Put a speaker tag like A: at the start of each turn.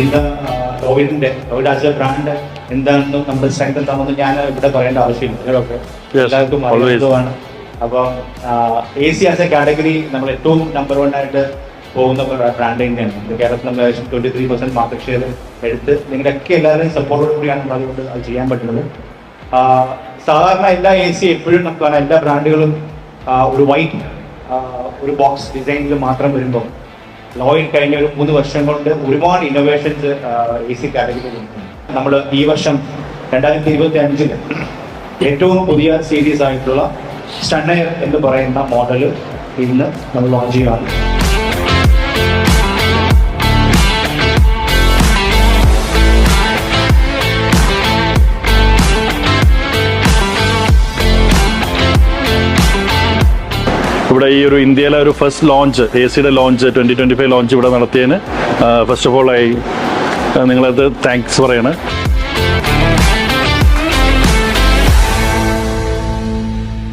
A: എന്താ കോവിഡിന്റെ Covid as A brand എന്താണെന്നും നമ്മൾ സ്ട്രെങ്ത് എന്താണെന്നും ഞാൻ ഇവിടെ പറയേണ്ട ആവശ്യമില്ല. എല്ലാവർക്കും അറിയുന്നതുമാണ് അപ്പം A C as A category നമ്മൾ ഏറ്റവും നമ്പർ വൺ ആയിട്ട് പോകുന്ന ബ്രാൻഡ് തന്നെയാണ്. കേരളത്തിൽ നമ്മൾ ഏകദേശം twenty three percent market share എടുത്ത് നിങ്ങളുടെയൊക്കെ എല്ലാവരും സപ്പോർട്ടോട് കൂടിയാണ് നമ്മൾ അതുകൊണ്ട് അത് ചെയ്യാൻ പറ്റുന്നത്. സാധാരണ എല്ലാ എ സി എപ്പോഴും നമുക്ക് കാണാം. എല്ലാ ബ്രാൻഡുകളും ഒരു വൈറ്റ് ഒരു ബോക്സ് ഡിസൈനിൽ മാത്രം വരുമ്പോൾ ലോയിൽ കഴിഞ്ഞ ഒരു മൂന്ന് വർഷം കൊണ്ട് ഒരുപാട് ഇന്നോവേഷൻസ് എ സി കാറ്റഗറിയിൽ നമ്മൾ ഈ വർഷം രണ്ടായിരത്തി ഇരുപത്തി അഞ്ചിൽ ഏറ്റവും പുതിയ സീരീസ് ആയിട്ടുള്ള സ്റ്റണ്ണയർ എന്ന് പറയുന്ന മോഡൽ ഇന്ന് നമ്മൾ ലോഞ്ച് ചെയ്യുകയാണ്.
B: ഇവിടെ ഈ ഒരു ഇന്ത്യയിലെ ഒരു ഫസ്റ്റ് ലോഞ്ച് എ സിയുടെ launch twenty twenty five launch ഇവിടെ നടത്തിയതിന് ഫസ്റ്റ് ഓഫ് ഓൾ ആയി നിങ്ങളത് താങ്ക്സ് പറയണം.